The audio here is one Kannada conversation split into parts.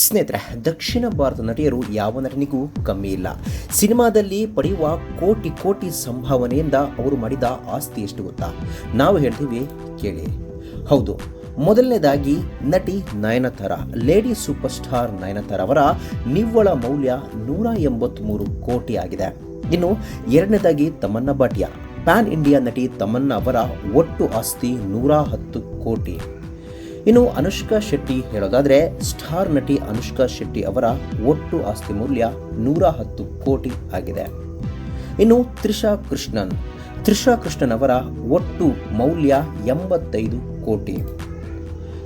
ಸ್ನೇಹಿತರೆ, ದಕ್ಷಿಣ ಭಾರತ ನಟಿಯರು ಯಾವ ನಟನಿಗೂ ಕಮ್ಮಿ ಇಲ್ಲ. ಸಿನಿಮಾದಲ್ಲಿ ಪಡೆಯುವ ಕೋಟಿ ಕೋಟಿ ಸಂಭಾವನೆಯಿಂದ ಅವರು ಮಾಡಿದ ಆಸ್ತಿ ಎಷ್ಟು ಗೊತ್ತಾ? ನಾವು ಹೇಳ್ತೀವಿ, ಕೇಳಿ. ಹೌದು, ಮೊದಲನೇದಾಗಿ ನಟಿ Nayanthara, lady superstar Nayanthara ಅವರ ನಿವ್ವಳ ಮೌಲ್ಯ ನೂರ ಎಂಬತ್ತ್ಮೂರು ಕೋಟಿ ಆಗಿದೆ. ಇನ್ನು ಎರಡನೇದಾಗಿ ತಮನ್ನ ಭಾಟಿಯಾ, ಪ್ಯಾನ್ ಇಂಡಿಯಾ ನಟಿ ತಮನ್ನ ಅವರ ಒಟ್ಟು ಆಸ್ತಿ ನೂರ ಹತ್ತು ಕೋಟಿ. ಇನ್ನು ಅನುಷ್ಕಾ ಶೆಟ್ಟಿ ಹೇಳೋದಾದ್ರೆ ಸ್ಟಾರ್ ನಟಿ ಅನುಷ್ಕಾ ಶೆಟ್ಟಿ ಅವರ ಒಟ್ಟು ಆಸ್ತಿ ಮೌಲ್ಯ ನೂರ ಹತ್ತು ಕೋಟಿ ಆಗಿದೆ. ಇನ್ನು ತ್ರಿಷಾ ಕೃಷ್ಣನ್. ತ್ರಿಷಾ ಕೃಷ್ಣನ್ ಅವರ ಒಟ್ಟು ಮೌಲ್ಯ ಎಂಬತ್ತೈದು ಕೋಟಿ.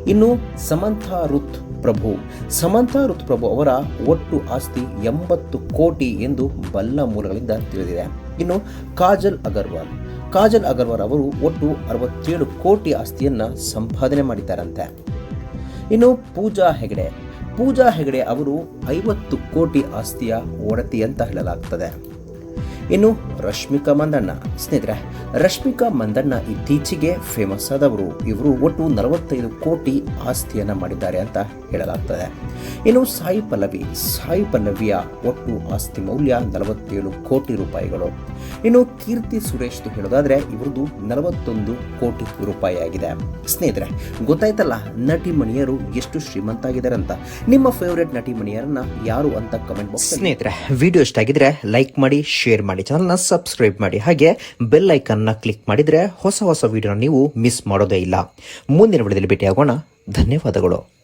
ಇನ್ನು ಸಮಂತಾ ರುತ್ ಪ್ರಭು. ಸಮಂತಾ ರುತ್ ಪ್ರಭು ಅವರ ಒಟ್ಟು ಆಸ್ತಿ ಎಂಬತ್ತು ಕೋಟಿ ಎಂದು ಬಲ್ಲ ಮೂಲಗಳಿಂದ ತಿಳಿದಿದೆ. ಇನ್ನು ಕಾಜಲ್ ಅಗರ್ವಾಲ್. ಕಾಜಲ್ ಅಗರ್ವಾಲ್ ಅವರು ಒಟ್ಟು ಅರವತ್ತೇಳು ಕೋಟಿ ಆಸ್ತಿಯನ್ನ ಸಂಪಾದನೆ ಮಾಡಿದ್ದಾರಂತೆ. ಇನ್ನು ಪೂಜಾ ಹೆಗಡೆ. ಪೂಜಾ ಹೆಗಡೆ ಅವರು ಐವತ್ತು ಕೋಟಿ ಆಸ್ತಿಯ ಒಡತಿ ಅಂತ ಹೇಳಲಾಗ್ತದೆ. ಇನ್ನು ರಶ್ಮಿಕಾ ಮಂದಣ್ಣ. ಸ್ನೇಹಿತರೆ, ರಶ್ಮಿಕಾ ಮಂದಣ್ಣ ಇತ್ತೀಚೆಗೆ ಫೇಮಸ್ ಆದವರು. ಇವರು ಒಟ್ಟು ನಲವತ್ತೈದು ಕೋಟಿ ಆಸ್ತಿಯನ್ನು ಮಾಡಿದ್ದಾರೆ ಅಂತ ಹೇಳಲಾಗ್ತದೆ. ಇನ್ನು ಸಾಯಿ ಪಲ್ಲವಿ, ಸಾಯಿ ಪಲ್ಲವಿಯ ಒಟ್ಟು ಆಸ್ತಿ ಮೌಲ್ಯ ನಲವತ್ತೇಳು ಕೋಟಿ ರೂಪಾಯಿಗಳು. ಇನ್ನು ಕೀರ್ತಿ ಸುರೇಶ್ ಹೇಳೋದಾದ್ರೆ ಇವ್ರದ್ದು ನಲವತ್ತೊಂದು ಕೋಟಿ ರೂಪಾಯಿ ಆಗಿದೆ. ಸ್ನೇಹಿತರೆ, ಗೊತ್ತಾಯ್ತಲ್ಲ ನಟಿ ಮಣಿಯರು ಎಷ್ಟು ಶ್ರೀಮಂತ ಆಗಿದ್ದಾರೆ ಅಂತ? ನಿಮ್ಮ ಫೇವರೆಟ್ ನಟಿ ಮಣಿಯರನ್ನ ಯಾರು ಅಂತ ಕಮೆಂಟ್ ಬಾಕ್ಸ್ ಸ್ನೇಹಿತರೆ ವಿಡಿಯೋ ಇಷ್ಟ ಆಗಿದ್ರೆ ಲೈಕ್ ಮಾಡಿ ಶೇರ್ ಮಾಡಿ ಚಾನಲ್ನ ಸಬ್ಸ್ಕ್ರೈಬ್ ಮಾಡಿ. ಹಾಗೆ ಬೆಲ್ ಐಕನ್ನ ಕ್ಲಿಕ್ ಮಾಡಿದ್ರೆ ಹೊಸ ಹೊಸ ವಿಡಿಯೋನ ನೀವು ಮಿಸ್ ಮಾಡೋದೇ ಇಲ್ಲ. ಮುಂದಿನ ವಿಡಿಯೋದಲ್ಲಿ ಭೇಟಿಯಾಗೋಣ. ಧನ್ಯವಾದಗಳು.